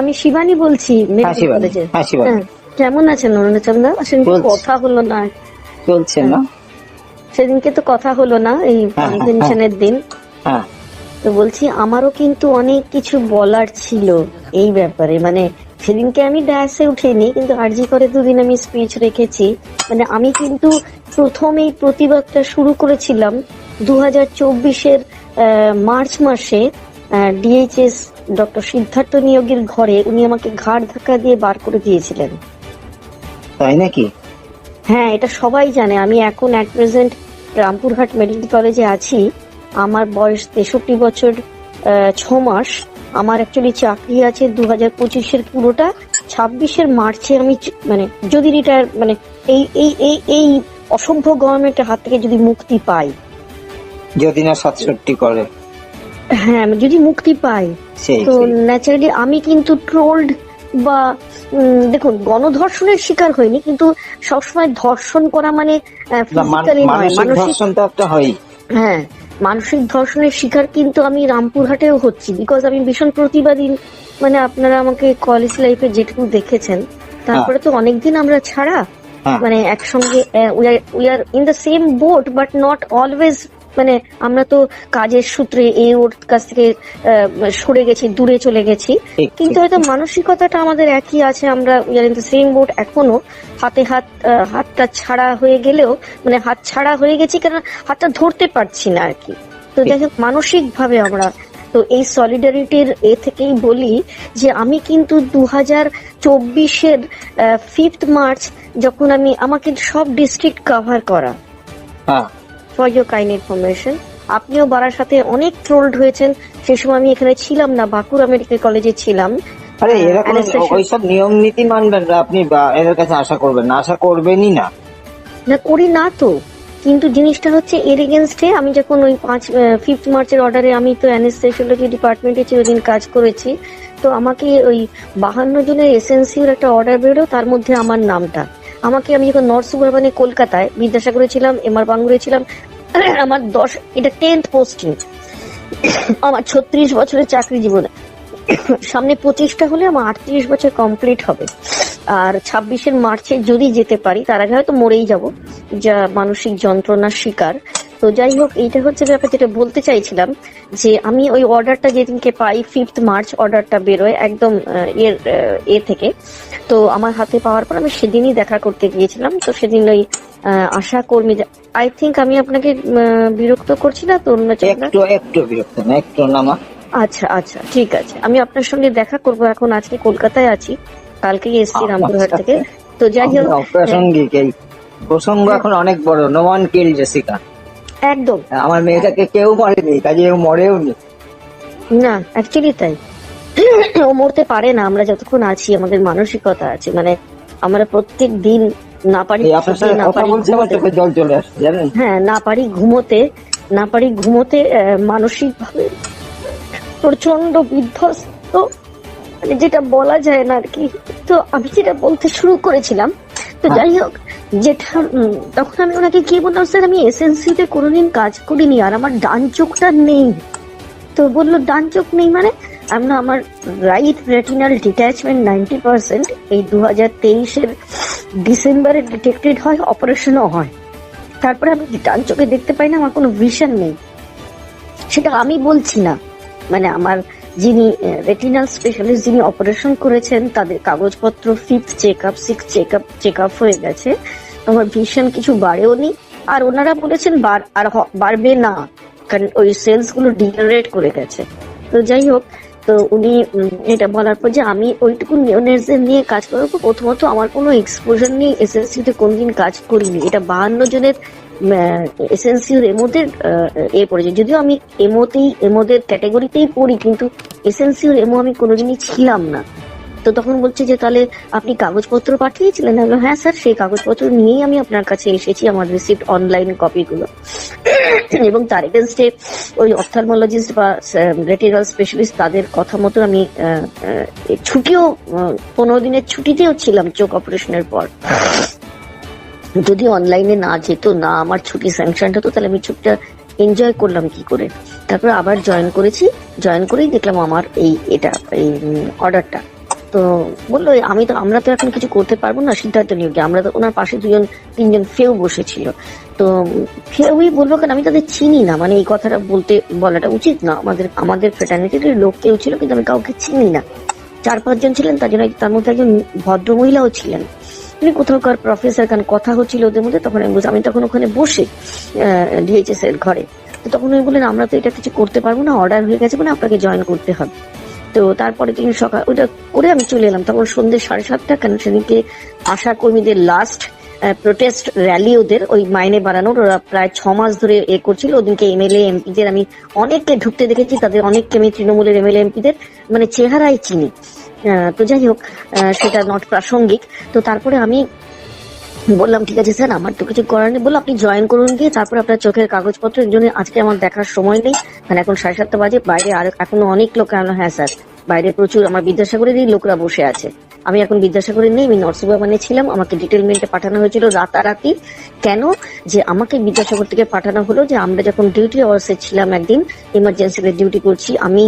আমি শিবানী বলছি হ্যাঁ মেডিকেল কলেজে। হ্যাঁ হ্যাঁ কেমন আছেন অরুণচন্দ্র আসলে বলছি। কথা হলো না। চলছে না? সেদিনকে তো কথা হলো না এই হ্যাঁ, হ্যাঁ, দিন। হ্যাঁ। তো বলছি আমারও কিন্তু অনেক কিছু বলার ছিল এই ব্যাপারে। মানে সেদিনকে আমি ডায়াসে উঠিনি কিন্তু আরজি করে দুদিন আমি স্পিচ রেখেছি। মানে আমি কিন্তু প্রথম এই প্রতিবাদটা শুরু করেছিলাম দু হাজার চব্বিশের মার্চ মাসে ডিএইচএস ডক্টর সিদ্ধার্থ নিয়োগের ঘরে উনি আমাকে ঘাড় ধাক্কা দিয়ে বার করে দিয়েছিলেন। তাই নাকি? হ্যাঁ এটা সবাই জানে। আমি এখন অ্যাট প্রেজেন্ট রামপুরহাট মেডিকেল কলেজে আছি। আমার বয়স তেষট্টি বছর ছ মাস। আমার অ্যাকচুয়ালি চাকরি আছে দু হাজার পঁচিশের পুরোটা। ছাব্বিশের মার্চে আমি মানে যদি রিটায়ার মানে এই এই এই এই অসভ্য গভর্নমেন্টের হাত থেকে যদি মুক্তি পাই। যদি না সাতষট্টি করে। হ্যাঁ আমি যদি মুক্তি পাই। তো ন্যাচারালি আমি কিন্তু ট্রোলড বা দেখুন গণধর্ষণের শিকার হয়নি কিন্তু সবসময় ধর্ষণ করা মানে না, ফিজিক্যালি নয় মানসিক হয় হ্যাঁ মানসিক ধর্ষণের শিকার কিন্তু আমি রামপুরহাটেও হচ্ছি বিকজ আমি ভীষণ প্রতিবাদী মানে আপনারা আমাকে কলেজ লাইফে যেটুকু দেখেছেন। তারপরে তো অনেকদিন আমরা ছাড়া হ্যাঁ। মানে একসঙ্গে we are in the same boat but not always মানে আমরা তো কাজের সূত্রে এ ওর কাছ থেকে সরে গেছি দূরে চলে গেছি। কিন্তু হয়তো মানসিকতাটা আমাদের একই আছে আমরা ইন দ্য সেম বোট এখনও। হাতে হাত হাতটা ছাড়া হয়ে গেলেও মানে হাত ছাড়া হয়ে গেছি কারণ হাতটা ধরতে পারছি না আর কি তো যাই হোক মানসিক ভাবে আমরা তো এই সলিডারিটির এ থেকেই বলি যে আমি কিন্তু দু হাজার চব্বিশের ফিফথ মার্চ যখন আমি আমাকে সব ডিস্ট্রিক্ট কভার করা হ্যাঁ। ফর ইউর কাইন্ড ইনফরমেশন আপনিও বারার সাথে অনেক ট্রোলড হয়েছেন। সে সময় আমি এখানে ছিলাম না বাঁকুড়া মেডিকেল কলেজে ছিলাম। আরে এরকম ওইসব নিয়ম নীতি মানবেন না আপনি এদের কাছে আশা করবেন না। আশা করবেনই না। না করি না তো। কিন্তু জিনিসটা হচ্ছে এর এগেনস্টে আমি যখন ওই পাঁচ ফিফথ মার্চের অর্ডারে আমি তো অ্যানেস্থেসিওলজি ডিপার্টমেন্টে চিরদিন কাজ করেছি তো আমাকে ওই বাহান্ন জনের এসএনসির একটা অর্ডার বেরো তার মধ্যে আমার নামটা। আমাকে আমি যখন নর্থ সুবারবানে কলকাতায় বিদ্যাসাগরে ছিলাম এমআর বাঙ্গুরে ছিলাম, আমার দশ, এটা টেন্থ পোস্টিং আমার ছত্রিশ বছরের চাকরি জীবনে। সামনে পঁচিশটা হলে আমার আটত্রিশ বছর কমপ্লিট হবে। আর ছাব্বিশের মার্চে যদি যেতে পারি, তার আগে হয়তো মরেই যাব। যা মানসিক যন্ত্রণার শিকার। তো যাই হোক এইটা হচ্ছে ব্যাপার যেটা বলতে চাইছিলাম যে আমি ওই অর্ডারটা যেদিনকে পাই ফিফথ মার্চ অর্ডারটা বেরোয় একদম এর এ থেকে। তো আমার হাতে পাওয়ার পর আমি সেদিনই দেখা করতে গিয়েছিলাম। তো সেদিন ওই আশা কর্মী আই থিঙ্ক আমি আপনাকে বিরক্ত করছি না তো অন্য একটু একটু বিরক্ত না একটু নামা আচ্ছা আচ্ছা ঠিক আছে। আমি আপনার সঙ্গে দেখা করব এখন আজকে কলকাতায় আছি কালকেই এসছি আচ্ছা, রামপুরহাট আচ্ছা। থেকে। তো যাই হোক অপ্রাসঙ্গিক এই প্রসঙ্গ এখন অনেক বড় নো ওয়ান কিল জেসিকা একদম। আমার মেয়েটাকে কেউ মরেনি কাজে ও মরেও নি। না অ্যাকচুয়ালি তাই। ও মরতে পারে না আমরা যতক্ষণ আছি আমাদের মানসিকতা আছে মানে আমরা প্রত্যেক দিন না পারি না পারি জল চলে আসছে জানেন? হ্যাঁ না পারি ঘুমোতে না পারি ঘুমোতে মানসিক ভাবে প্রচণ্ড বিধ্বস্ত। মানে যেটা বলা যায় না আর কি তো আমি যেটা বলতে শুরু করেছিলাম তো যাই হোক, যেটা তখন আমি ওনাকে কি বললাম, স্যার, আমি এসএনসি তে কোনোদিন কাজ করিনি আর আমার ডান চোখটা নেই। তো বলল, ডান চোখ নেই মানে? আমরা আমার right retinal detachment ninety percent এই দু হাজার তেইশের ডিসেম্বরে ডিটেক্টেড হয় অপারেশনও হয়। তারপরে আমি ডান চোখে দেখতে পাই না, আমার কোনো ভিশন নেই। সেটা আমি বলছি না। মানে আমার যিনি রেটিনাল স্পেশালিস্ট যিনি অপারেশন করেছেন, তাদের কাগজপত্র fifth check up six check up check up হয়ে গেছে। আমার ভিশন কিছু বাড়েও নি। আর ওনারা বলেছেন আর বাড়বে না, কারণ ওই সেলসগুলো ডিজারেট করে গেছে। তো যাই হোক, তো উনি এটা বলার পর যে আমি ওইটুকু নিওনেটসদের নিয়ে কাজ করব, প্রথমত আমার কোনো এক্সপোজার নেই এসএসসিতে কোনদিন কাজ করিনি। এটা বাহান্ন জনের এসএনসিউর এমোদের এ পড়েছে। যদিও আমি এমোতেই এমোদের ক্যাটাগরিতেই পড়ি, কিন্তু এসএনসিউর এমো আমি কোনোদিনই ছিলাম না। তো তখন বলছে যে, তাহলে আপনি কাগজপত্র পাঠিয়েছিলেন? আমি হ্যাঁ স্যার, সেই কাগজপত্র নিয়েই আমি আপনার কাছে এসেছি, আমার রিসিপ্ট অনলাইন কপিগুলো এবং তার এগেনস্টে ওই অপথালমোলজিস্ট বা রেটিনাল স্পেশালিস্ট তাদের কথা মতো আমি ছুটিও পনেরো দিনের ছুটিতেও ছিলাম, চোখ অপারেশনের পর। যদি অনলাইনে না যেত, না আমার ছুটি স্যাংশন হতো, তাহলে আমি ছুটিটা এনজয় করলাম কি করে? তারপর আবার জয়েন করেছি। জয়েন করেই দেখলাম আমার এই এটা, এই অর্ডারটা তো বলল, আমি তো, আমরা তো এখন কিছু করতে পারব না সিদ্ধার্থ নিয়োগে আমরা তো, ওনার পাশে দুজন, তিনজন ফেউ বসেছিল। তো ফেউই বলব কেন? আমি তাদের চিনি না। মানে এই কথাটা বলতে, বলাটা উচিত না। আমাদের আমাদের ফ্রেটার্নিটির লোক কেউ ছিল, কিন্তু আমি কাউকে চিনি না। চার পাঁচজন ছিলেন, তার জন্য, তার মধ্যে একজন ভদ্র মহিলাও ছিলেন। তিনি কোথাওকার প্রফেসর কারণ কথা হচ্ছিল ওদের মধ্যে, তখন আমি আমি তখন ওখানে বসে ডিএইচএস এর ঘরে। তো তখন উনি বললেন আমরা তো এটা কিছু করতে পারব না অর্ডার হয়ে গেছে মানে আপনাকে জয়েন করতে হবে। তো তারপরে তিনি সকাল, ওটা করে আমি চলে এলাম। তখন সন্ধ্যে সাড়ে সাতটা কেন সেদিনকে আশা কর্মীদের লাস্ট প্রোটেস্ট র্যালি ওদের, ওই মাইনে বাড়ানোর। ওরা প্রায় ছ মাস ধরে এ করছিল। ওদিনকে এমএলএ এমপিদের আমি অনেককে ঢুকতে দেখেছি। তাদের অনেককে আমি তৃণমূলের এমএলএ এমপিদের মানে চেহারাই চিনি। তো যাই হোক সেটা নট প্রাসঙ্গিক। তো তারপরে আমি বললাম, ঠিক আছে স্যার, আমার তো কিছু করার নেই। বলল, আপনি জয়েন করুন গিয়ে, তারপরে আপনার চোখের কাগজপত্র এর। জন্য আজকে আমার দেখার সময় নেই। মানে এখন সাড়ে সাতটা বাজে। বাইরে আর এখনও অনেক লোক হ্যাঁ স্যার, বাইরে প্রচুর আমার বিদ্যাসাগরেরই লোকরা বসে আছে। আমি এখন বিদ্যাসাগরে নেই, আমি নরসিংহবানে ছিলাম, আমাকে ডিটেলমেন্টে পাঠানো হয়েছিল রাতারাতি। কেন? যে আমাকে বিদ্যাসাগর থেকে পাঠানো হলো যে আমরা যখন ডিউটি আওয়ার্সে ছিলাম একদিন ইমার্জেন্সিতে ডিউটি করছি, আমি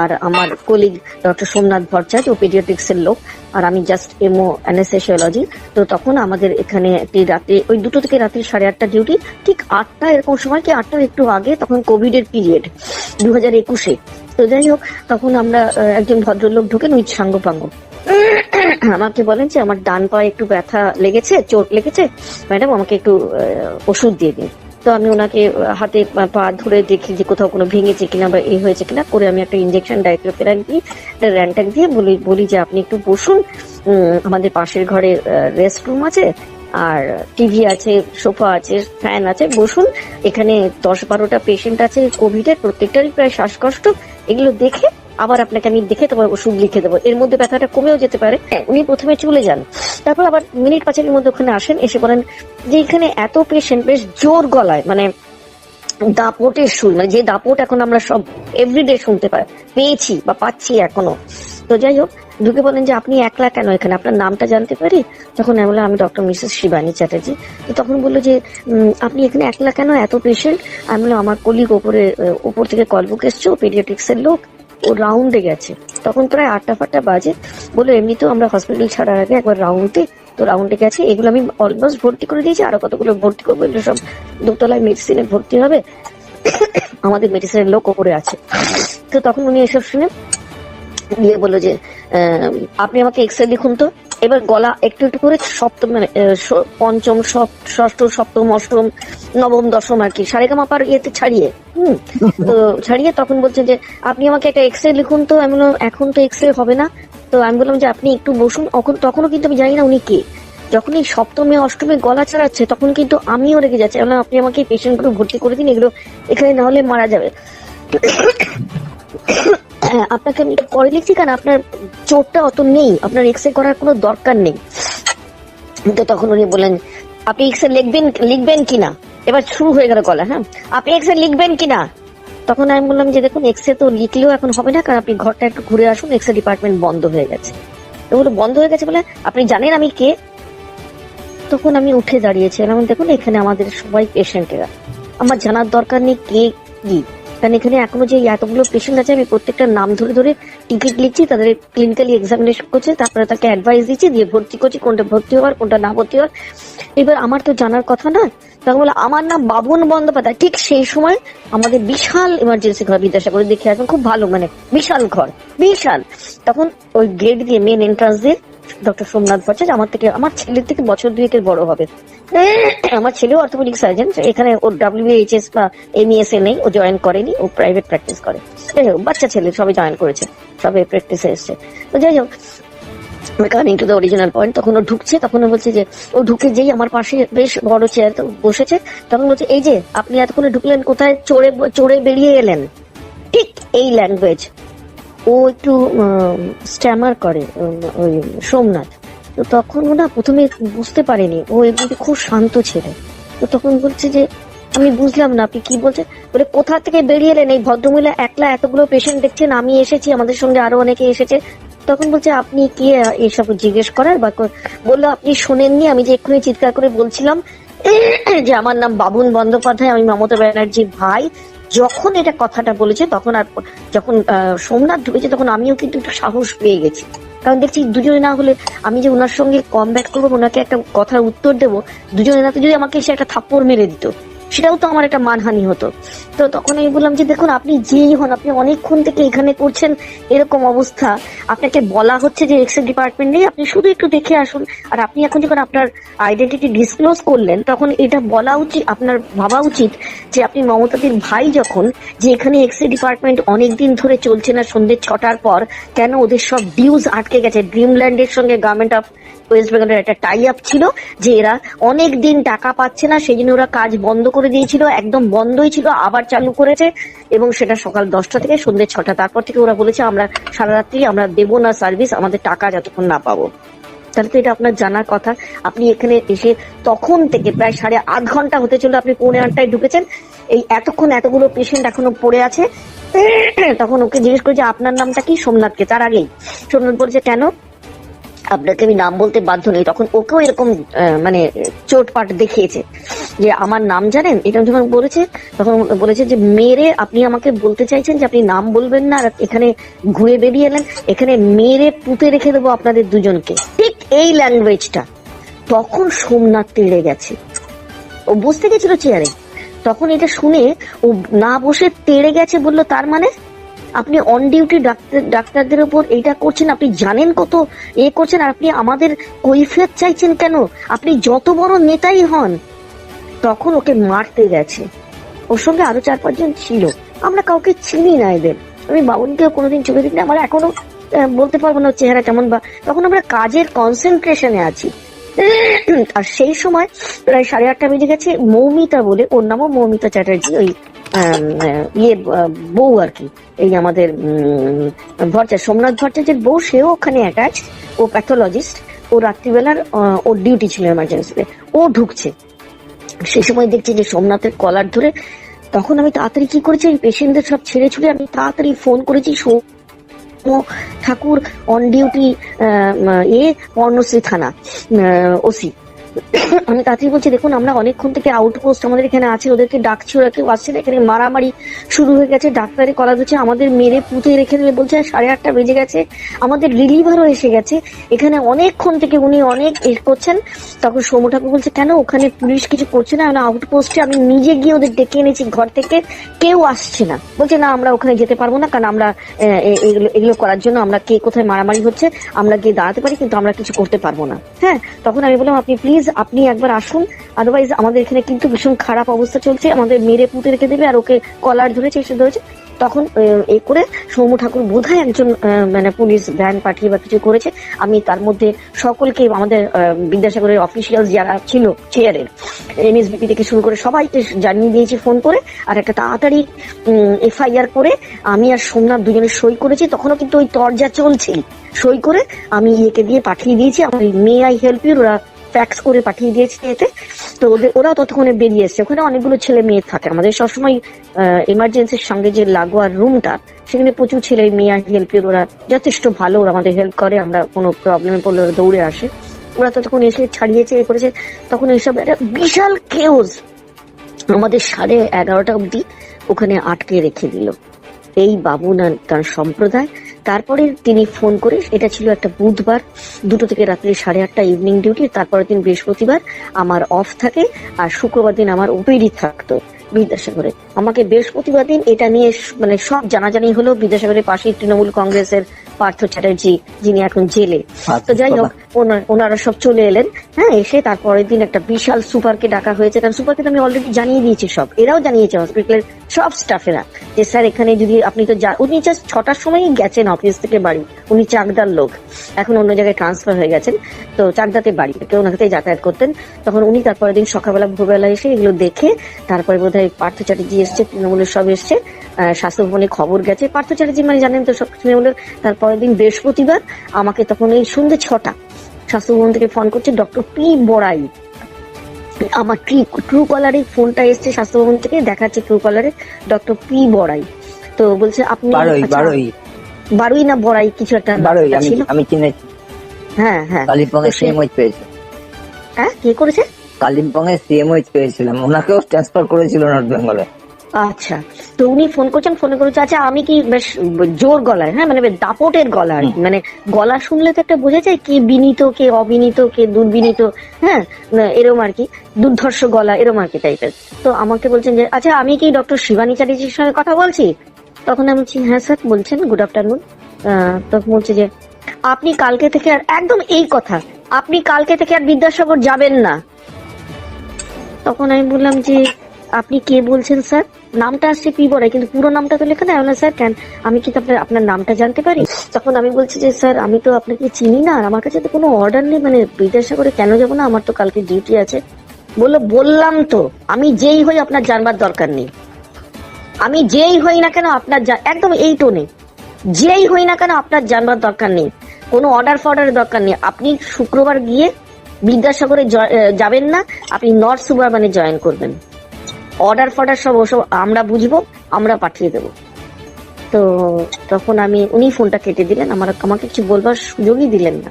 আর আমার কলিগ ডক্টর সোমনাথ ভট্টাচার্য, ও পেডিয়াট্রিক্সের লোক, আর আমি জাস্ট এমও অ্যানেসেশিওলজি তো তখন আমাদের এখানে একটি রাতে ওই দুটো থেকে রাত্রি সাড়ে আটটা ডিউটি ঠিক আটটা, এরকম সময় কি আটটার একটু আগে, তখন কোভিড এর পিরিয়ড দু হাজার একুশে। তো যাই হোক, তখন আমরা একজন ভদ্রলোক ঢুকেন, ওই সাঙ্গপাঙ্গ। আমাকে বলেন যে আমার ডান পায়ে একটু ব্যথা লেগেছে, চোট লেগেছে। ম্যাডাম, আমাকে একটু ওষুধ দিয়ে দিন। তো আমি ওনাকে হাতে পা- ধরে দেখি যে কোথাও কোনো ভেঙেছে কিনা বা এ হয়েছে কিনা। করে আমি একটা ইঞ্জেকশন ডাইক্লোফেরাক দিই র্যান্টাক দিয়ে বলি বলি যে আপনি একটু বসুন। আমাদের পাশের ঘরে রেস্ট রুম আছে, আর টিভি আছে সোফা আছে ফ্যান আছে, বসুন। এখানে দশ বারোটা পেশেন্ট আছে কোভিডের প্রত্যেকটারই প্রায় শ্বাসকষ্ট। এগুলো দেখে আবার আপনাকে আমি দেখে তোমার ওষুধ লিখে দেবো। এর মধ্যে ব্যথাটা কমেও যেতে পারে। হ্যাঁ, উনি প্রথমে চলে যান। তারপর আবার মিনিট পাঁচের মধ্যে ওখানে আসেন এসে বলেন যে এখানে এত পেশেন্ট বেশ জোর গলায় মানে দাপটের সুর মানে যে দাপট এখন আমরা সব এভরিডে শুনতে পাই পেয়েছি বা পাচ্ছি এখনও। তো যাই হোক ঢুকে বলেন যে আপনি একলা কেন এখানে? আপনার নামটা জানতে পারি? তখন আমি বললাম আমি ডক্টর মিসেস শিবানী চ্যাটার্জি। তো তখন বলল যে আপনি এখানে একলা কেন এত পেশেন্ট আমি বললাম আমার কলিগ ওপরে ওপর থেকে কল বুক এসছে এর লোক। ও রাউন্ডে গেছে। তখন প্রায় আটটা ফাটটা বাজে। বলে এমনিতেও আমরা হসপিটাল ছাড়ার আগে একবার রাউন্ডে তো রাউন্ডে গেছে। এগুলো আমি অলমোস্ট ভর্তি করে দিয়েছি। আরও কতগুলো ভর্তি করব এগুলো সব দোতলায় মেডিসিনে ভর্তি হবে। আমাদের মেডিসিনের লোক ওপরে আছে। তো তখন উনি এসব শুনে দিয়ে বলল যে আপনি আমাকে এক্সরে লিখুন তো। এবার গলা একটু একটু করে সপ্তম মানে পঞ্চম ষষ্ঠ, সপ্তম, অষ্টম, নবম, দশম আর কি। সারেগামা পার ইয়েতে ছাড়িয়ে, হুম? তো ছাড়িয়ে তখন বলছে যে, আপনি আমাকে একটা এক্স রে লিখুন তো। বললাম, এখন তো এক্স রে হবে না। তো আমি বললাম যে, আপনি একটু বসুন। তখন তখনও কিন্তু আমি জানি না উনি কে। যখন এই সপ্তমে, অষ্টমে গলা ছাড়াচ্ছে, তখন কিন্তু আমিও রেগে যাচ্ছি। আপনি আমাকে পেশেন্টগুলো ভর্তি করে দিন, এগুলো এখানে না হলে মারা যাবে। আপনাকে আমি পরে লিখছি, কারণ আপনার চোটটা অত নেই। আপনার এক্স রে করার কোনো দরকার নেই। তো তখন উনি বললেন, আপনি এক্স রে লিখবেন লিখবেন কিনা এবার শুরু হয়ে গেল গলা হ্যাঁ? আপনি এক্স রে লিখবেন কিনা তখন আমি বললাম যে, দেখুন এক্স রে তো লিখলেও এখন হবে না, কারণ আপনি ঘরটা একটু ঘুরে আসুন এক্স রে ডিপার্টমেন্ট বন্ধ হয়ে গেছে। বলে বন্ধ হয়ে গেছে বলে আপনি জানেন আমি কে? তখন আমি উঠে দাঁড়িয়েছিলাম দেখুন, এখানে আমাদের সবাই পেশেন্টেরা আমার জানার দরকার নেই কে কি। কারণ এখানে এখনও যে এতগুলো পেশেন্ট আছে, আমি প্রত্যেকটা নাম ধরে ধরে টিকিট লিখছি, তাদের ক্লিনিক্যালি এক্সামিনেশন করছে, তারপরে তাকে অ্যাডভাইস দিচ্ছি, দিয়ে ভর্তি করছি, কোনটা ভর্তি হওয়ার, কোনটা না ভর্তি হওয়ার। এবার আমার তো জানার কথা না তখন বলে, আমার নাম বাবুন বন্দ্যোপাধ্যায়। ঠিক সেই সময় আমাদের বিশাল ইমার্জেন্সি ঘর, বিদ্যাসাগরে দেখে আসবেন, খুব ভালো মানে বিশাল ঘর, বিশাল। তখন ওই গেট দিয়ে মেন এন্ট্রান্স দিয়ে ডক্টর সোমনাথ ভট্টাচার্য, আমার থেকে, আমার ছেলের থেকে বছর দুয়েকের বড় হবে। আমার ছেলেও অর্থোপেডিক সার্জন এখানে ওর ডাব্লিউএইচএস বা এমইএস এ নেই, ও জয়েন করেনি, ও প্রাইভেট প্র্যাকটিস করে। যাই হোক, বাচ্চা ছেলে সবাই জয়েন করেছে সবাই প্র্যাকটিসে এসছে। তো যাই হোক coming to the original point তখন ও ঢুকছে, তখন ও বলছে যে, ও ঢুকে যেই আমার পাশে বেশ বড় চেয়ার বসেছে, তখন বলছে, এই যে, আপনি এতক্ষণে ঢুকলেন, কোথায় চড়ে চড়ে বেরিয়ে এলেন? ঠিক এই ল্যাঙ্গুয়েজ ও একটু স্ট্যামার করে ওই সোমনাথ। তো তখন ও না প্রথমে বুঝতে পারেনি। ও এমনিতে খুব শান্ত ছেলে। তো তখন বলছে যে, আমি বুঝলাম না, আপনি কি বলছেন? বলে, কোথা থেকে বেরিয়ে এলেন? এই ভদ্রমহিলা একলা এতগুলো পেশেন্ট দেখছেন, আমি এসেছি, আমাদের সঙ্গে আরও অনেকে এসেছে। তখন বলছে, আপনি কি এসব জিজ্ঞেস করার বা বলল, আপনি শোনেননি, আমি যে এক্ষুনি চিৎকার করে বলছিলাম যে, আমার নাম বাবুন বন্দ্যোপাধ্যায়, আমি মমতা ব্যানার্জির ভাই। যখন এটা কথাটা বলেছে, তখন আর যখন সোমনাথ ঢুকেছে, তখন আমিও কিন্তু একটু সাহস পেয়ে গেছি। কারণ দেখছি দুজনে না হলে আমি যে ওনার সঙ্গে কম কমব্যাট করব, ওনাকে একটা কথার উত্তর দেবো, দুজনে না তো যদি আমাকে সে একটা থাপ্পড় মেরে দিত। সেটাও তো আমার একটা মানহানি হতো। তো তখন আমি বললাম যে, দেখুন, আপনি যেই হন, আপনি অনেকক্ষণ থেকে এখানে করছেন এরকম অবস্থা। আপনাকে বলা হচ্ছে যে এক্সেল ডিপার্টমেন্ট নেই আপনি শুধু একটু দেখে আসুন। আর আপনি এখন যখন আপনার আইডেন্টিটি ডিসক্লোজ করলেন, তখন এটা বলা উচিত, আপনার ভাবা উচিত যে, আপনি মমতাদির ভাই যখন, যে এখানে এক্সে ডিপার্টমেন্ট অনেকদিন ধরে চলছে না, সন্ধ্যে ছটার পর, কেন ওদের সব ডিউজ আটকে গেছে? ড্রিমল্যান্ডের সঙ্গে গভর্নমেন্ট অফ ওয়েস্ট বেঙ্গলের একটা টাই আপ ছিল, যে এরা অনেক দিন টাকা পাচ্ছে না সেই জন্য ওরা কাজ বন্ধ করে দিয়েছিল, একদম বন্ধই ছিল, আবার চালু করেছে, এবং সেটা সকাল দশটা থেকে সন্ধ্যে ছটা। তারপর থেকে ওরা বলেছে, আমরা সারা রাত্রি আমরা দেবো না সার্ভিস আমাদের টাকা যতক্ষণ না পাবো। তাহলে তো এটা আপনার জানার কথা। আপনি এখানে এসে তখন থেকে প্রায় সাড়ে আধ ঘণ্টা হতে চলো আপনি পৌনে আটটায় ঢুকেছেন। এই এতক্ষণ এতগুলো পেশেন্ট এখনও পড়ে আছে। তখন ওকে জিজ্ঞেস করে যে আপনার নামটা কি? সোমনাথকে, তার আগেই। সোমনাথ বলছে, কেন? আপনাকে আমি নাম বলতে বাধ্য নেই, তখন ওকেও এরকম মানে চোটপাট দেখিয়েছে যে আমার নাম জানেন? এটা যখন বলেছে, তখন বলেছে যে, মেরে আপনি আমাকে বলতে চাইছেন যে আপনি নাম বলবেন না, আর এখানে ঘুরে বেরিয়ে এলেন, এখানে মেরে পুঁতে রেখে দেবো আপনাদের দুজনকে। ঠিক এই ল্যাঙ্গুয়েজটা তখন সোমনাথ তেড়ে গেছে। ও বসতে গেছিল চেয়ারে তখন এটা শুনে ও না বসে তেড়ে গেছে বলল, তার মানে? আপনি অন ডিউটি ডাক্তার, ডাক্তারদের উপর এইটা করছেন, আপনি জানেন কত এ করছেন, আর আপনি আমাদের কৈফিয়ত চাইছেন কেন? আপনি যত বড় নেতাই হন, তখন ওকে মারতে গেছে। ওর সঙ্গে আরও চার পাঁচজন ছিল। আমরা কাউকে চিনি না এদের। আমি বাবুনকে কোনোদিন চোখে দেখি আমার এখনও বলতে পারব না চেহারা কেমন বা, তখন আমরা কাজের কনসেন্ট্রেশনে আছি। আর সেই সময় প্রায় সাড়ে আটটা বেজে গেছে, মৌমিতা বলে, ওর নামও মৌমিতা চ্যাটার্জি, ওই ইয়ে বউ আর কি। এই আমাদের ভট্টাচার্য সোমনাথ ভট্টাচার্যের বউ, সেও ওখানে অ্যাটাচ ও প্যাথোলজিস্ট ও রাত্রিবেলার ওর ডিউটি ছিল এমার্জেন্সিতে ও ঢুকছে। সেই সময় দেখছি যে সোমনাথের কলার ধরে, তখন আমি তাড়াতাড়ি কি করেছি এই পেশেন্টদের সব ছেড়ে ছুড়ে আমি তাড়াতাড়ি ফোন করেছি ঠাকুর অন ডিউটি এ পর্ণশ্রী থানা ওসি। আমি তাড়াতাড়ি বলছি, দেখুন, আমরা অনেকক্ষণ থেকে আউটপোস্ট আমাদের এখানে আছে, ওদেরকে ডাকছি, ওরা কেউ আসছে না, এখানে মারামারি শুরু হয়ে গেছে, ডাক্তারে কলা দিচ্ছে আমাদের মেরে পুঁতে রেখে দেবে বলছে সাড়ে আটটা বেজে গেছে, আমাদের রিলিভারও এসে গেছে, এখানে অনেকক্ষণ থেকে উনি অনেক এ করছেন তখন সৌম ঠাকুর বলছে, কেন? ওখানে পুলিশ কিছু করছে না না আউটপোস্টে আমি নিজে গিয়ে ওদের ডেকে এনেছি ঘর থেকে, কেউ আসছে না। বলছে, না, আমরা ওখানে যেতে পারব না, কারণ আমরা এগুলো এগুলো করার জন্য আমরা কে কোথায় মারামারি হচ্ছে, আমরা গিয়ে দাঁড়াতে পারি, কিন্তু আমরা কিছু করতে পারব না। হ্যাঁ তখন আমি বললাম, আপনি প্লিজ আপনি একবার আসুন। আদারওয়াইজ আমাদের এখানে কিন্তু ভীষণ খারাপ অবস্থা চলছে। আমাদের মেরে পুঁতে রেখে দেবে আর ওকে কলার ধরেছে এসে ধরেছে। তখন, এ করে সৌম্য ঠাকুর বোধহয় একজন মানে পুলিশ ভ্যান পাঠিয়ে বা কিছু করেছে। আমি তার মধ্যে সকলকে আমাদের বিদ্যাসাগরের অফিসিয়াল যারা ছিল চেয়ারের এনএসবিপি থেকে শুরু করে সবাইকে জানিয়ে দিয়েছি ফোন করে। আর একটা তাড়াতাড়ি এফআইআর করে আমি আর সোমনাথ দুজনে সই করেছি। তখনও কিন্তু ওই তরজা চলছেই সই করে আমি ইয়েকে দিয়ে পাঠিয়ে দিয়েছি। আমার মে আই হেল্প ইউ ওরা ফ্যাক্স করে পাঠিয়ে দিয়েছে এতে। তো ওদের, ওরাও ততক্ষণে বেরিয়ে এসছে। ওখানে অনেকগুলো ছেলে মেয়ে থাকে। আমাদের সবসময় এমার্জেন্সির সঙ্গে যে লাগোয়া রুমটা সেখানে প্রচুর ছেলে মেয়ে আর হেল্প ওরা যথেষ্ট ভালো। ওরা আমাদের হেল্প করে। আমরা কোনো প্রবলেমে পড়লে ওরা দৌড়ে আসে। ওরা ততক্ষণ এসে ছাড়িয়েছে এ করেছে। তখন এইসব একটা বিশাল কেওস আমাদের সাড়ে এগারোটা অবধি ওখানে আটকে রেখে দিল। এই বাবু না, তার সম্প্রদায়। তারপরে তিনি ফোন করে, এটা ছিল একটা বুধবার, দুটো থেকে রাত্রি সাড়ে আটটা ইভিনিং ডিউটি তারপরের দিন বৃহস্পতিবার আমার অফ থাকে, আর শুক্রবার দিন আমার ওপিডি থাকতো বিদ্যাসাগরে। আমাকে বৃহস্পতিবার দিন এটা নিয়ে মানে সব জানাজানি হলো বিদ্যাসাগরের পাশেই তৃণমূল কংগ্রেসের পার্থ চ্যাটার্জি যিনি এখন জেলে। তো যাই হোক ওনারা সব চলে এলেন। হ্যাঁ এসে তারপরের দিন একটা বিশাল সুপারকে ডাকা হয়েছে। কারণ সুপারকে তো আমি অলরেডি জানিয়ে দিয়েছি সব। এরাও জানিয়েছে হসপিটালের সব স্টাফেরা যে স্যার এখানে যদি আপনি তো উনি জাস্ট ছটার সময়ই গেছেন অফিস থেকে বাড়ি। উনি চাকদার লোক। এখন অন্য জায়গায় ট্রান্সফার হয়ে গেছেন। তো চাকদাতে বাড়ি। কেউ ওনাকে যাতায়াত করতেন। তখন উনি তারপরের দিন সকালবেলা ভোরবেলা এসে এগুলো দেখে তারপরে বোধহয় পার্থ চ্যাটার্জি এসছে তৃণমূলের সব এসছে। স্বাস্থ্য ভবনে খবর গেছে। পার্থ চ্যাটার্জি মানে জানেন তো সব তৃণমূলের। তারপরের দিন বৃহস্পতিবার আমাকে তখন এই সন্ধ্যে ছটা স্বাস্থ্য ভবন থেকে ফোন করছে ডক্টর পি বড়াই। আমার ট্রি ট্রু কলারে ফোনটা এসছে স্বাস্থ্য ভবন থেকে দেখাচ্ছে ট্রু কলারে ডক্টর পি বড়াই। তো বলছে আপনি বারোই আচ্ছা, বারোই। বারোই না বড়াই কিছু একটা বারোই আমি চিনেছি হ্যাঁ হ্যাঁ। কালিম্পং এর তো সে- সিএমওইচ পেয়েছে। হ্যাঁ কে করেছে? কালিম্পং এর সিএমওইচ পেয়েছিলাম। ওনাকেও ট্রান্সফার করেছিল নর্থ বেঙ্গলে আচ্ছা। তো উনি ফোন করছেন ফোনে করেছে আচ্ছা আমি কি বেশ জোর গলায় হ্যাঁ মানে দাপটের গলা আর মানে গলা শুনলে তো একটা বোঝা যায় কে বিনীত কে অবিনীত কে দুর্বিনীত হ্যাঁ এরম আর কি। দুর্ধর্ষ গলা এরম আর কি টাইপের তো আমাকে বলছেন যে আচ্ছা আমি কি ডক্টর শিবানী চ্যাটার্জির সঙ্গে কথা বলছি? তখন আমি বলছি হ্যাঁ স্যার বলছেন গুড আফটারনুন তখন বলছে যে আপনি কালকে থেকে আর একদম এই কথা আপনি কালকে থেকে আর বিদ্যাসাগর যাবেন না। তখন আমি বললাম যে আপনি কে বলছেন, স্যার? নামটা আসছে পি বড়াই কিন্তু পুরো নামটা তো লেখা নেই না, স্যার। কেন? আমি কি আপনার আপনার নামটা জানতে পারি? তখন আমি বলছি যে, স্যার, আমি তো আপনাকে চিনি না, আর আমার কাছে তো কোনো অর্ডার নেই। মানে বিদ্যাসাগরে কেন যাব না? আমার তো কালকে ডিউটি আছে। বলল, বললাম তো, আমি যেই হই আপনার জানবার দরকার নেই। আমি যেই হই না কেন আপনার একদম এই টোনে যেই হই না কেন আপনার জানবার দরকার নেই। কোনো অর্ডার ফর্ডারের দরকার নেই। আপনি শুক্রবার গিয়ে বিদ্যাসাগরে যাবেন না, আপনি নর্থ সুবারবানে জয়েন করবেন। অর্ডার ফর্ডার সব ওসব আমরা বুঝব, আমরা পাঠিয়ে দেবো। তো তখন আমি, উনি ফোনটা কেটে দিলেন, আমার আমাকে কিছু বলবার সুযোগই দিলেন না।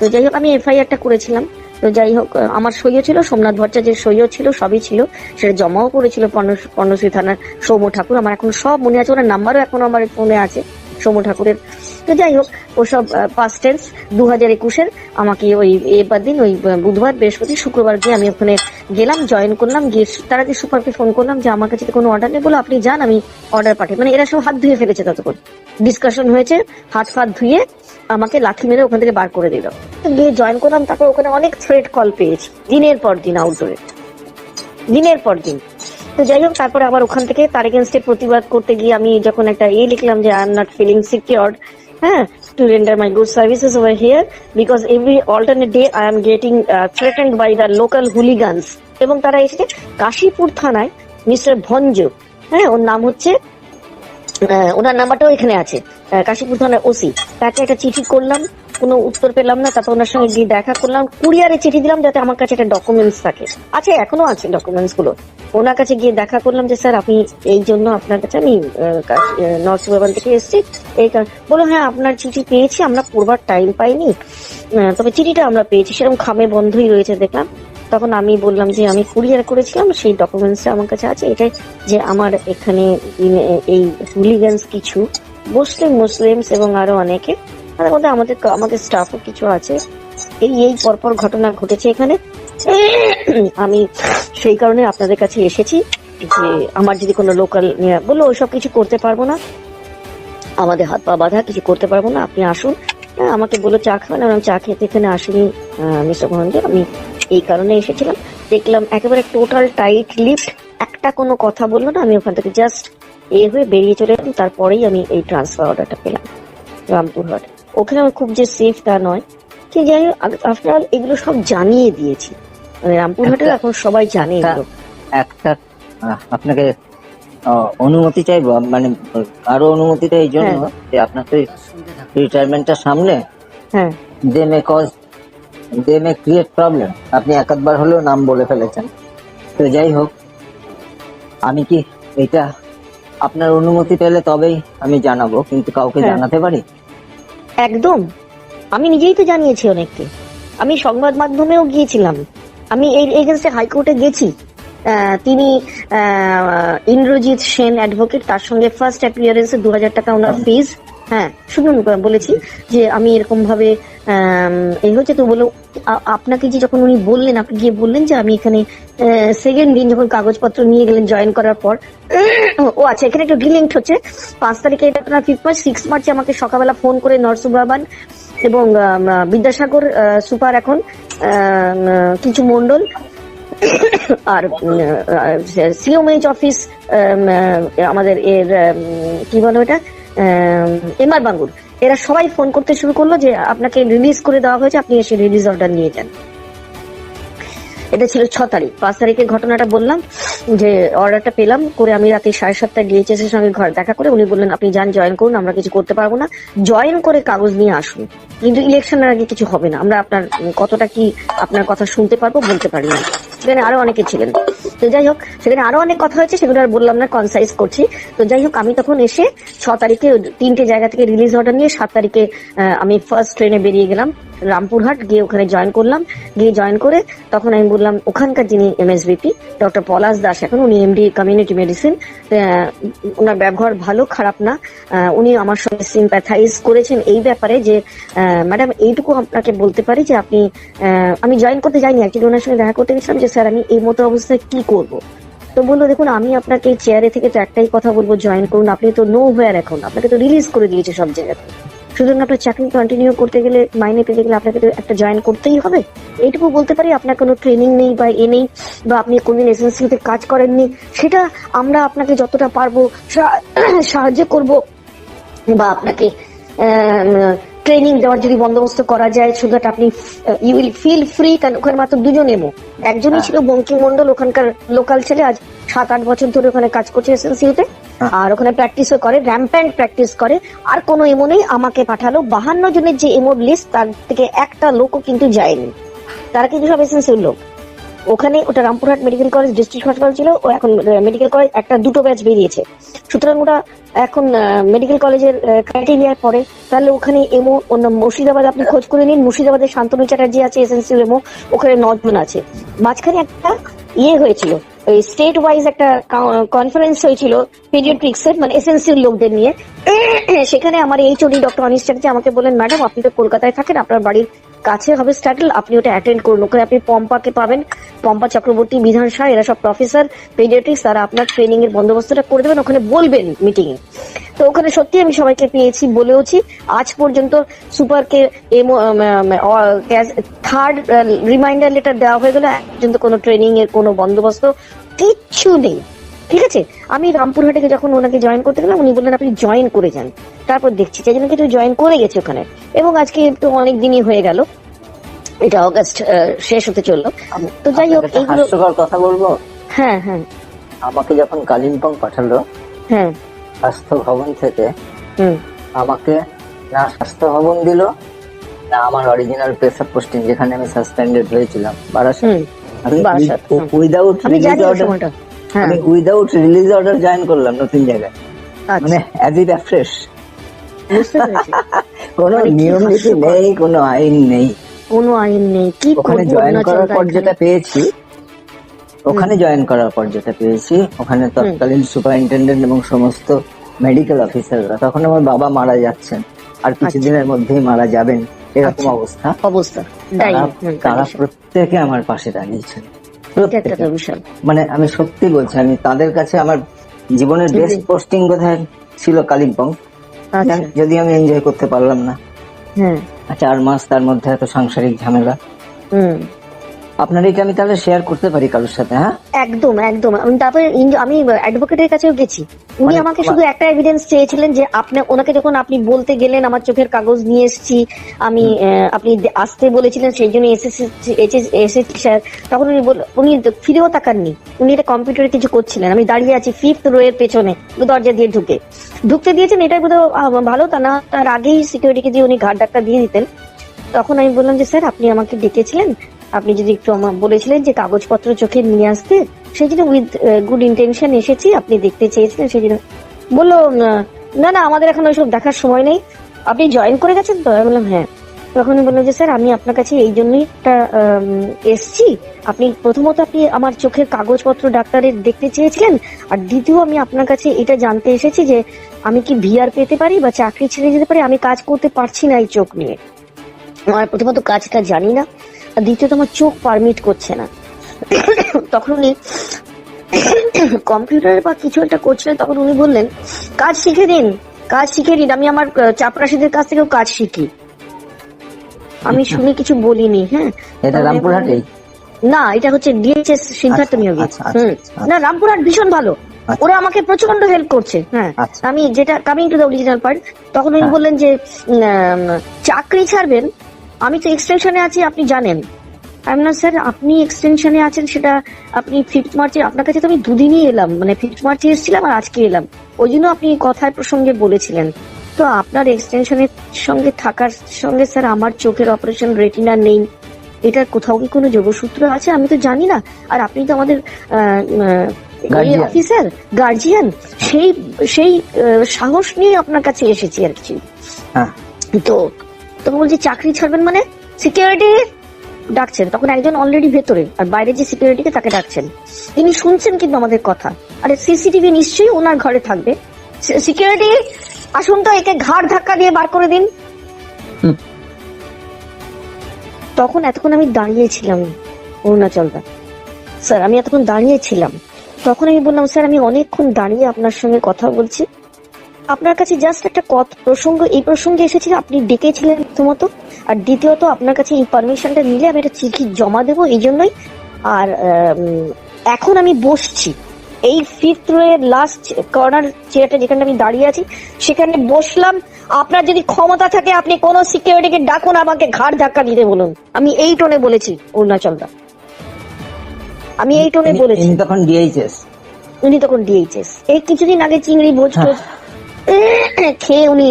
তো যাই হোক, আমি এফআইআরটা করেছিলাম। তো যাই হোক আমার সইও ছিল, সোমনাথ ভট্টাচার্যের সইও ছিল, সবই ছিল। সেটা জমাও করেছিল পর্ণ- পর্ণশ্রী থানার সৌম্য ঠাকুর। আমার এখন সব মনে আছে, ওনার নাম্বারও এখন আমার ফোনে আছে, সৌম্য ঠাকুরের। তো যাই হোক ওসব পাস্ট টেন্স দু হাজার একুশের আমাকে ওই এবার দিন, ওই বুধবার, বৃহস্পতি, শুক্রবার গিয়ে আমি ওখানে গেলাম জয়েন করলাম, গিয়ে তার আগে সুপারকে ফোন করলাম যে আমার কাছে কোনো অর্ডার নেই বলে আপনি যান, আমি অর্ডার পাঠাই মানে এরা সব হাত ধুয়ে ফেলেছে ততক্ষণ। ডিসকাশন হয়েছে, হাত ফাত ধুয়ে আমাকে লাঠি মেরে ওখান থেকে বার করে দিল। গিয়ে জয়েন করলাম, তারপর ওখানে অনেক থ্রেড কল পেয়েছি, দিনের পর দিন আউটডোরে দিনের পর দিন। তো যাই হোক তারপরে আবার ওখান থেকে তার এগেনস্টে প্রতিবাদ করতে গিয়ে আমি যখন একটা এ লিখলাম যে আই এম নট ফিলিং হ্যাঁ to render my good services over here because every alternate day I am getting threatened by the local hooligans এবং তারা এসেছে কাশীপুর থানায়, মিস্টার ভঞ্জ। হ্যাঁ ওর নাম হচ্ছে ওনার নাম্বারটাও এখানে আছে কাশীপুর থানার ওসি। তাকে একটা চিঠি করলাম কোনো উত্তর পেলাম না, তারপর ওনার সঙ্গে গিয়ে দেখা করলাম, কুরিয়ারে চিঠি দিলাম যাতে আমার কাছে একটা ডকুমেন্টস থাকে। আছে এখনও আছে ডকুমেন্টসগুলো ওনার কাছে গিয়ে দেখা করলাম যে, স্যার, আপনি এই জন্য আপনার কাছে আমি নর্থ সুবাবান থেকে এসেছি। এই কারণ বলো হ্যাঁ আপনার চিঠি পেয়েছি, আমরা পড়বার টাইম পাইনি। তবে চিঠিটা আমরা পেয়েছি, সেরকম খামে বন্ধই রয়েছে দেখলাম। তখন আমি বললাম যে, আমি কুরিয়ার করেছিলাম, সেই ডকুমেন্টসটা আমার কাছে আছে। এটাই যে আমার এখানে, এই হুলিগান্স কিছু, মুসলিম, মুসলিমস এবং আরও অনেকে আমাদের আমাদের স্টাফও কিছু আছে। এই এই পরপর ঘটনা ঘটেছে এখানে। আমি সেই কারণে আপনাদের কাছে এসেছি যে আমার যদি কোনো লোকাল বলল ওইসব কিছু করতে পারব না। আমাদের হাত পা বাঁধা কিছু করতে পারব না। আপনি আসুন। হ্যাঁ, আমাকে বলে চা খাবেন? আমি চা খেতে এখানে আসিনি মিস্টার মহানজি আমি এই কারণে এসেছিলাম। দেখলাম একেবারে টোটাল টাইট লিফট একটা কোনো কথা বলল না। আমি ওখান থেকে জাস্ট এ হয়ে বেরিয়ে চলে এলাম। তারপরেই আমি এই ট্রান্সফার অর্ডারটা পেলাম। রামপুরহাট। ওখানে আমার খুব যে সেফ তা নয়। কি যাই আফটার অল এগুলো সব জানিয়ে দিয়েছি। মানে রামপুরহাটের এখন সবাই জানে এগুলো। একটা আপনাকে অনুমতি চাইব মানে আরও অনুমতিটা এই জন্য যে আপনার তো রিটায়ারমেন্টটা সামনে। হ্যাঁ। They may cause they may create problem আপনি একাধবার হলেও নাম বলে ফেলেছেন। তো যাই হোক আমি কি এটা আপনার অনুমতি পেলে তবেই আমি জানাব কিন্তু কাউকে হ্যাঁ। জানাতে পারি? একদম। আমি নিজেই তো জানিয়েছি অনেককে। আমি সংবাদ মাধ্যমেও গিয়েছিলাম। আমি এই এগেনস্টে হাইকোর্টে গেছি। তিনি ইন্দ্রজিৎ সেন অ্যাডভোকেট তার সঙ্গে ফার্স্ট অ্যাপিয়ারেন্সে দু হাজার টাকা ওনার ফিজ হ্যাঁ আহ, বলেছি যে আমি এরকম ভাবে এই হচ্ছে তো বলো আপনাকে যে যখন উনি বললেন আপনি গিয়ে বললেন যে আমি এখানে সেকেন্ড দিন যখন কাগজপত্র নিয়ে গেলেন জয়েন করার পর ও আচ্ছা এখানে একটু ডিলিঙ্ক হচ্ছে পাঁচ তারিখে এটা আপনার ফিফথ মার্চ সিক্স মার্চে আমাকে সকালবেলা ফোন করে নরসুবাবান এবং বিদ্যাসাগর সুপার এখন কিছু মন্ডল আর সিওমেজ অফিস আমাদের এর কি বলো এটা এমআর বাঙ্গুর, এরা সবাই ফোন করতে শুরু করল যে আপনাকে রিলিজ করে দেওয়া হয়েছে, আপনি এসে রিলিজ অর্ডার নিয়ে যান। এটা ছিল ছ তারিখ, পাঁচ তারিখের ঘটনাটা বললাম, যে অর্ডারটা পেলাম, করে আমি রাতে সাড়ে সাতটায় ডিএইচএস এর সঙ্গে ঘর দেখা করে উনি বললেন, আপনি যান জয়েন করুন, আমরা কিছু করতে পারব না। জয়েন করে কাগজ নিয়ে আসুন, কিন্তু ইলেকশনের আগে কিছু হবে না, আমরা আপনার কতটা কি আপনার কথা শুনতে পারব, বলতে পারি না। সেখানে আরও অনেকে ছিলেন। তো যাই হোক, সেখানে আরও অনেক কথা হয়েছে, সেগুলো আর বললাম না কনসাইজ করছি। তো যাই হোক, আমি তখন এসে ছ তারিখে তিনটে জায়গা থেকে রিলিজ অর্ডার নিয়ে সাত তারিখে আমি ফার্স্ট ট্রেনে বেরিয়ে গেলাম রামপুরহাট, গিয়ে ওখানে জয়েন করলাম। গিয়ে জয়েন করে তখন আমি বললাম, ওখানকার যিনি এমএসবিপি ডক্টর পলাশ দাস এখন, উনি এমডি কমিউনিটি মেডিসিন ওনার ব্যবহার ভালো, খারাপ না। উনি আমার সঙ্গে সিম্প্যাথাইজ করেছেন এই ব্যাপারে যে ম্যাডাম এইটুকু আপনাকে বলতে পারি যে আপনি আমি জয়েন করতে যাইনি অ্যাকচুয়ালি ওনার সঙ্গে দেখা করতে গেছিলাম যে স্যার, আমি এই মতো অবস্থায় কি করব? তো বলল দেখুন, আমি আপনাকে চেয়ারে থেকে তো একটাই কথা বলব জয়েন করুন। আপনি তো নো হোয়ার এখন। আপনাকে তো রিলিজ করে দিয়েছে সব জায়গাতে। সুতরাং আপনার চাকরি কন্টিনিউ করতে গেলে মাইনে পেতে গেলে আপনাকে তো একটা জয়েন করতেই হবে। এইটুকু বলতে পারি, আপনার কোনো ট্রেনিং নেই বা এ নেই, বা আপনি কোনদিন এসএসসিতে কাজ করেননি, সেটা আমরা আপনাকে যতটা পারব সাহায্য করব, বা আপনাকে ট্রেনিং দেওয়ার যদি বন্দোবস্ত করা যায় সো দ্যাট আপনি ইউ উইল ফিল ফ্রি কারণ ওখানে মাত্র দুজন এমো। একজনই ছিল বঙ্কিমমন্ডল ওখানকার লোকাল ছেলে আজ সাত আট বছর ধরে ওখানে কাজ করছে এসএনসিউতে আর ওখানে প্র্যাকটিসও করে র্যাম্প্যান্ট প্র্যাকটিস করে। আর কোনো এমো নেই আমাকে পাঠালো। বাহান্ন জনের যে এমোর লিস্ট তার থেকে একটা লোকও কিন্তু যায়নি। তারা কিন্তু সব এসএনসিউর লোক। ওখানে ওটা Rampurhat medical college, district hospital ছিল, ও এখন মেডিকেল কলেজ একটা দুটো ব্যাচ বেরিয়েছে। সুতরাং ওটা এখন মেডিকেল কলেজের ক্রাইটেরিয়ায় পড়ে তাহলে ওখানে এমও, অন্য মুর্শিদাবাদ আপনি খোঁজ করে নিন। মুর্শিদাবাদে শান্তনু চ্যাটার্জি আছে এসএনসি এমও, ওখানে নজন আছে। মাঝখানে একটা ইয়ে হয়েছিল, ওই স্টেট ওয়াইজ একটা কনফারেন্স হয়েছিল পেডিয়াট্রিক্স এর মানে এসএনসির লোকদের নিয়ে। সেখানে আমার এই চলি ডক্টর অনিশ চ্যাটার্জি আমাকে বলেন ম্যাডাম আপনি তো কলকাতায় থাকেন, আপনার বাড়ির কাছে হবে স্টাডল আপনি ওটা অ্যাটেন্ড করুন। ওখানে আপনি পম্পাকে পাবেন। পম্পা চক্রবর্তী, বিধান শাহ এরা সব প্রফেসর পেডিয়াট্রিক্স তারা আপনার ট্রেনিং এর বন্দোবস্তটা করে দেবেন। ওখানে বলবেন মিটিং এ তো ওখানে সত্যি আমি সবাইকে পেয়েছি, বলেওছি। আজ পর্যন্ত সুপারকে থার্ড রিমাইন্ডার লেটার দেওয়া হয়ে গেল। পর্যন্ত কোনো ট্রেনিং এর কোনো বন্দোবস্ত কিচ্ছু নেই। ঠিক আছে? আমি রামপুরহাটে যখন ওনাকে জয়েন করতে গেলাম উনি বললেন আপনি জয়েন করে যান। তারপর দেখছি যে জন্য কিন্তু জয়েন করে গেছে ওখানে। এবং আজকে তো অনেক দিনই হয়ে গেল। এটা অগাস্ট শেষ হতে চলল। তো যাই হোক এইগুলো কথা বলব। হ্যাঁ হ্যাঁ। আমাকে যখন কালিম্পং পাঠালো হ্যাঁ। স্বাস্থ্য ভবন থেকে হুম। আমাকে না স্বাস্থ্য ভবন দিল না আমার অরিজিনাল প্রেসার পোস্টিং যেখানে আমি সাসপেন্ডেড হয়েছিলাম বারাসাত। উইদাউট আমি উইদাউট রিলিজ অর্ডার জয়েন করলাম নতুন জায়গায়। মানে আচ্ছা অ্যাজ ইট ফ্রেশ কোনো মানে নিয়ম নীতি নেই কোনো আইন নেই। কোনো আইন নেই। কি ওখানে জয়েন করার পর যেটা পেয়েছি ওখানে জয়েন করার পর যেটা পেয়েছি ওখানে তৎকালীন সুপারিনটেন্ডেন্ট এবং সমস্ত মেডিকেল অফিসাররা তখন আমার বাবা মারা যাচ্ছেন। আর কিছুদিনের মধ্যেই মারা যাবেন। এরকম আচ্ছা। অবস্থা। অবস্থা। তারা তারা প্রত্যেকে আমার পাশে দাঁড়িয়েছেন। মানে আমি সত্যি বলছি আমি তাদের কাছে আমার জীবনের বেস্ট পোস্টিং কোথায় ছিল কালিম্পং? আচ্ছা। যদি আমি এনজয় করতে পারলাম না। হ্যাঁ। চার মাস তার মধ্যে এত সাংসারিক ঝামেলা। হুম। আপনার এটা আমি তাহলে শেয়ার করতে পারি কারোর সাথে হ্যাঁ? একদম একদম। আমি তারপরে ইন- আমি অ্যাডভোকেটের কাছেও গেছি। উনি মানে- আমাকে শুধু একটা এভিডেন্স চেয়েছিলেন যে আপনি ওনাকে যখন আপনি বলতে গেলেন আমার চোখের কাগজ নিয়ে এসেছি আমি আহ, আপনি দে- আসতে বলেছিলেন সেই জন্য এসেছি স্যার। তখন উনি বল- উনি ফিরেও তাকাননি। উনি এটা কম্পিউটারে কিছু করছিলেন। আমি দাঁড়িয়ে আছি ফিফথ রো এর পেছনে দরজা দিয়ে ঢুকে। ঢুকতে দিয়েছেন এটাই বোধ ভালো। তা না তার আগেই সিকিউরিটিকে দিয়ে উনি ঘাট ডাক্তার দিয়ে দিতেন। তখন আমি বললাম যে স্যার আপনি আমাকে ডেকেছিলেন আপনি যদি একটু আমার বলেছিলেন যে কাগজপত্র চোখে নিয়ে আসতে সেই জন্য উইথ গুড ইন্টেনশন এসেছি আপনি দেখতে চেয়েছিলেন সেই জন্য বলল "না, না আমাদের এখন ওইসব দেখার সময় নেই। আপনি জয়েন করে গেছেন তো? আমি বললাম হ্যাঁ। তখন বলল যে স্যার আমি আপনার কাছে এই জন্যই একটা এসছি। আপনি প্রথমত আপনি আমার চোখের কাগজপত্র ডাক্তারের দেখতে চেয়েছিলেন আর দ্বিতীয় আমি আপনার কাছে এটা জানতে এসেছি যে আমি কি ভিআর পেতে পারি বা চাকরি ছেড়ে যেতে পারি? আমি কাজ করতে পারছি না এই চোখ নিয়ে। আমার প্রথমত কাজটা জানি না। দ্বিতীয়ত আমার চোখ পারমিট করছে না তখন উনি কম্পিউটারে বা কিছু একটা করছিলেন তখন উনি বললেন কাজ শিখে দিন কাজ শিখে দিন আমি আমার চাপরাশিদের কাছ থেকেও কাজ শিখি আমি শুনে কিছু বলিনি হ্যাঁ এটা বললাম, না এটা হচ্ছে ডিএইচএস সিদ্ধার্থ আচ্ছা, নিয়োগী আচ্ছা, আচ্ছা। আচ্ছা। না রামপুরহাট ভীষণ ভালো আচ্ছা। ওরা আমাকে প্রচণ্ড হেল্প করছে হ্যাঁ আচ্ছা। আমি যেটা coming to the original part তখন উনি হ্যাঁ। বললেন যে চাকরি ছাড়বেন আমি তো এক্সটেনশনে আছি আপনি জানেন। আমি না স্যার আপনি এক্সটেনশনে আছেন সেটা আপনি ফিফথ মার্চে আপনার কাছে তো আমি দুদিনই এলাম মানে ফিফথ মার্চে এসেছিলাম আর আজকে এলাম। ওই জন্য আপনি কথার প্রসঙ্গে বলেছিলেন। তো আপনার এক্সটেনশনের সঙ্গে থাকার সঙ্গে স্যার আমার চোখের অপারেশন রেটিনা নেই। এটার কোথাও কি কোনো যোগসূত্র আছে? আমি তো জানি না। আর আপনি তো আমাদের অফিসার গার্জিয়ান সেই সেই সাহস নিয়ে আপনার কাছে এসেছি আর কি। হ্যাঁ। তো তো বলছি চাকরি ছাড়বেন মানে? সিকিউরিটি ডাকছেন। তখন একজন অলরেডি ভেতরে আর বাইরে যে সিকিউরিটিকে তাকে ডাকছেন। তিনি শুনছেন কিন্তু আমাদের কথা। আরে সিসিটিভি নিশ্চয়ই ওনার ঘরে থাকবে। সিকিউরিটি আসুন তো একে ঘাড় ধাক্কা দিয়ে বার করে দিন। তখন এতক্ষণ আমি দাঁড়িয়েছিলাম অরুণাচলদা স্যার আমি এতক্ষণ দাঁড়িয়েছিলাম। তখন আমি বললাম স্যার আমি অনেকক্ষণ দাঁড়িয়ে আপনার সঙ্গে কথা বলছি। আপনার কাছে জাস্ট একটা কথ প্রসঙ্গ এই প্রসঙ্গে এসেছিল আপনি ডেকেছিলেন প্রথমত আর দ্বিতীয়ত আপনার কাছে এই পারমিশনটা নিলে আমি একটা চিঠি জমা দেবো এই জন্যই আর এখন আমি বসছি। এই ফিফথ রোয়ের লাস্ট কর্নার চেয়ারটা যেখানে আমি দাঁড়িয়ে আছি সেখানে বসলাম। আপনার যদি ক্ষমতা থাকে আপনি কোন সিকিউরিটিকে ডাকুন আমাকে ঘাড় ধাক্কা দিতে বলুন। আমি এই টোনে বলেছি অরুণাচলদা। আমি এই টোনে বলেছি। তখন ডিএইচএস উনি তখন ডিএইচএস এই কিছুদিন আগে চিংড়ি ভোজ টোজ খেয়ে উনি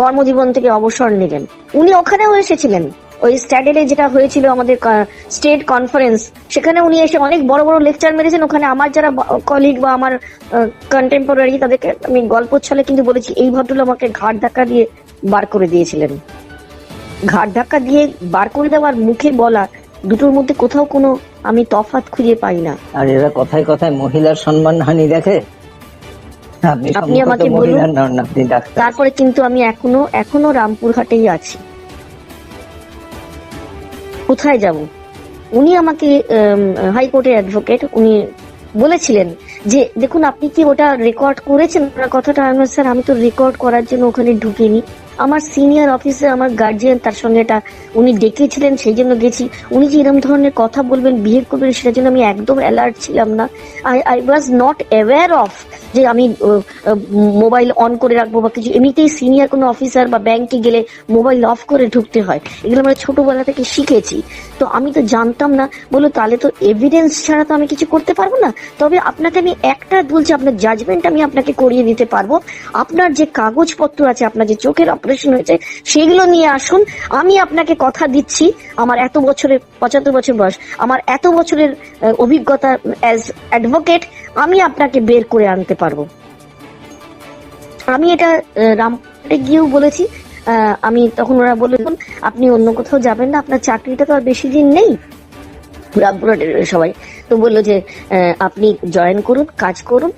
কর্মজীবন থেকে অবসর নিলেন। উনি ওখানেও এসেছিলেন। ওই স্ট্যাডেলে যেটা হয়েছিল আমাদের স্টেট কনফারেন্স সেখানে উনি এসে অনেক বড় বড় লেকচার মেরেছেন। ওখানে আমার যারা কলিগ বা আমার কন্টেম্পোরারি তাদেরকে আমি গল্প ছলে কিন্তু বলেছি এই ভদ্রলোক আমাকে ঘাট ধাক্কা দিয়ে বার করে দিয়েছিলেন। ঘাট ধাক্কা দিয়ে বার করে দেওয়ার মুখে বলা দুটোর মধ্যে কোথাও কোনো আমি তফাৎ খুঁজে পাই না। আর এরা কথায় কথায় মহিলার সম্মান হানি দেখে? আপনি আমাকে বলুন। তারপরে কিন্তু আমি এখনও এখনও রামপুরহাটেই আছি। কোথায় যাব? উনি আমাকে হাইকোর্টের অ্যাডভোকেট উনি বলেছিলেন যে দেখুন আপনি কি ওটা রেকর্ড করেছেন? কথাটা আমি স্যার আমি তো রেকর্ড করার জন্য ওখানে ঢুকিনি। আমার সিনিয়র অফিসে আমার গার্জিয়ান তার সঙ্গে এটা উনি ডেকেছিলেন সেই জন্য গেছি। উনি যে এরকম ধরনের কথা বলবেন বিহেভ করবেন, সেটার জন্য আমি একদম অ্যালার্ট ছিলাম না। I I was not aware of যে আমি মোবাইল অন করে রাখব বা কিছু। এমনিতেই সিনিয়র কোনো অফিসার বা ব্যাংকে গেলে মোবাইল অফ করে ঢুকতে হয়। এগুলো আমরা ছোটবেলা থেকে শিখেছি। তো আমি তো জানতাম না। বলো তাহলে তো এভিডেন্স ছাড়া তো আমি কিছু করতে পারব না? তবে আপনাকে আমি একটা বলছি আপনার জাজমেন্ট আমি আপনাকে করিয়ে দিতে পারব। আপনার যে কাগজপত্র আছে, আপনার যে চোখের অপারেশন হয়েছে সেগুলো নিয়ে আসুন। আমি আপনাকে কথা দিচ্ছি আমার এত বছরের পঁচাত্তর বছর বয়স আমার এত বছরের অভিজ্ঞতা অ্যাজ অ্যাডভোকেট আমি আপনাকে বের করে আনতে পারব। আমি এটা আহ, রামপুরহাটে গিয়েও বলেছি আমি তখন ওরা বললেন আপনি অন্য কোথাও যাবেন না আপনার চাকরিটা তো আর বেশি দিন নেই। রামপুরহাটের সবাই তো বলল যে আপনি জয়েন করুন কাজ করুন।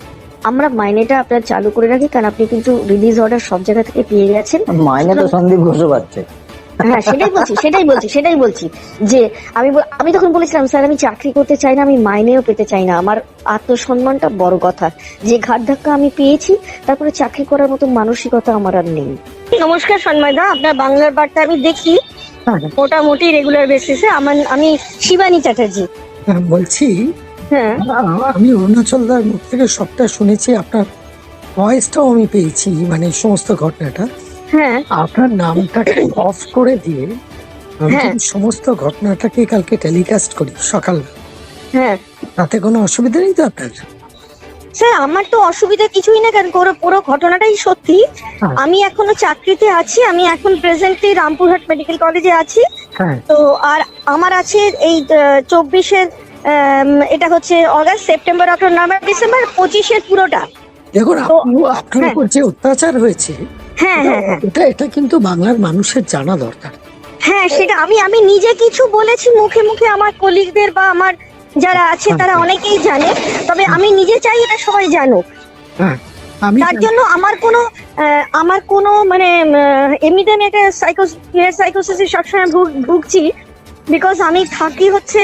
আমরা মাইনেটা আপনার চালু করে রাখি কারণ আপনি কিন্তু রিলিজ অর্ডার সব জায়গা থেকে পেয়ে গেছেন। মাইনে তো সন্দীপ ঘোষও পাচ্ছে। হ্যাঁ সেটাই বলছি সেটাই বলছি সেটাই বলছি যে আমি আমি তখন বলেছিলাম স্যার আমি চাকরি করতে চাই না আমি মাইনেও পেতে চাই না। আমার আত্মসম্মানটা বড় কথা। যে ঘাট ধাক্কা আমি পেয়েছি তারপরে চাকরি করার মতো মানসিকতা আমার আর নেই। নমস্কার সন্ময় দা আপনার বাংলার বার্তা আমি দেখি মোটামুটি রেগুলার বেসিসে আমার আমি শিবানী চ্যাটার্জি। হ্যাঁ, বলছি হ্যাঁ আমি অরুণাচলদার মুখ থেকে সবটা শুনেছি আপনার ভয়েসটাও আমি পেয়েছি মানে সমস্ত ঘটনাটা। হ্যাঁ। আপনার নামটাকে অফ করে দিয়ে আমি হ্যাঁ। সমস্ত ঘটনাটাকে কালকে টেলিকাস্ট করি সকাল হ্যাঁ। তাতে কোনো অসুবিধা নেই তো আপনার? স্যার আমার তো অসুবিধা কিছুই না কারণ পুরো পুরো ঘটনাটাই সত্যি। হ্যাঁ। আমি এখনও চাকরিতে আছি আমি এখন প্রেজেন্টলি রামপুরহাট মেডিকেল কলেজে আছি। হ্যাঁ। তো আর আমার আছে এই চব্বিশের এটা হচ্ছে August September October November December পঁচিশের পুরোটা। দেখুন আপনি আপনার হ্যাঁ। উপর যে অত্যাচার হয়েছে হ্যাঁ হ্যাঁ হ্যাঁ। এটা এটা কিন্তু বাংলার মানুষের জানা দরকার। হ্যাঁ সেটা আমি আমি নিজে কিছু বলেছি মুখে মুখে আমার কলিগদের বা আমার যারা আছে তারা অনেকেই জানে তবে আমি নিজে চাই এটা সবাই জানুক। হ্যাঁ তার জন্য আমার কোনো আমার কোনো মানে এমনিতে আমি একটা সাইকোস সাইকোসিসে সবসময় ভুগ- ভুগছি বিকজ আমি থাকি হচ্ছে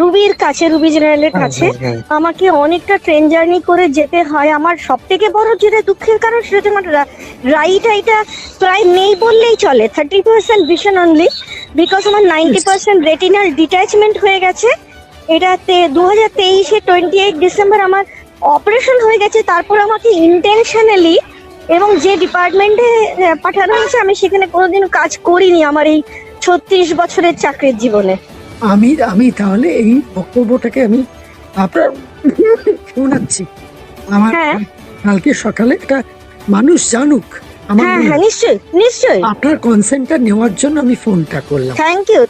রুবির কাছে রুবি জেনারেলের হ্যাঁ, কাছে হ্যাঁ, হ্যাঁ। আমাকে অনেকটা ট্রেন জার্নি করে যেতে হয়। আমার সব থেকে বড় যেটা দুঃখের কারণ সেটা হচ্ছে আমার রাইট আইটা প্রায় নেই বললেই চলে। Thirty percent vision only because আমার নাইনটি পার্সেন্ট রেটিনাল ডিট্যাচমেন্ট হয়ে গেছে। এটাতে দু হাজার তেইশে টোয়েন্টি এইট ডিসেম্বর আমার অপারেশন হয়ে গেছে। তারপর আমাকে ইন্টেনশনালি এবং যে ডিপার্টমেন্টে পাঠানো হয়েছে আমি সেখানে কোনোদিনও কাজ করিনি আমার এই ছত্রিশ বছরের চাকরির জীবনে। আমি আমি তাহলে এই বক্তব্যটাকে আমি আপনার শোনাচ্ছি। আমার হ্যাঁ। কালকে সকালে একটা মানুষ জানুক আমার হ্যাঁ হ্যাঁ নিশ্চয়ই নিশ্চয়ই। আপনার কনসেন্টটা নেওয়ার জন্য আমি ফোনটা করলাম। Thank you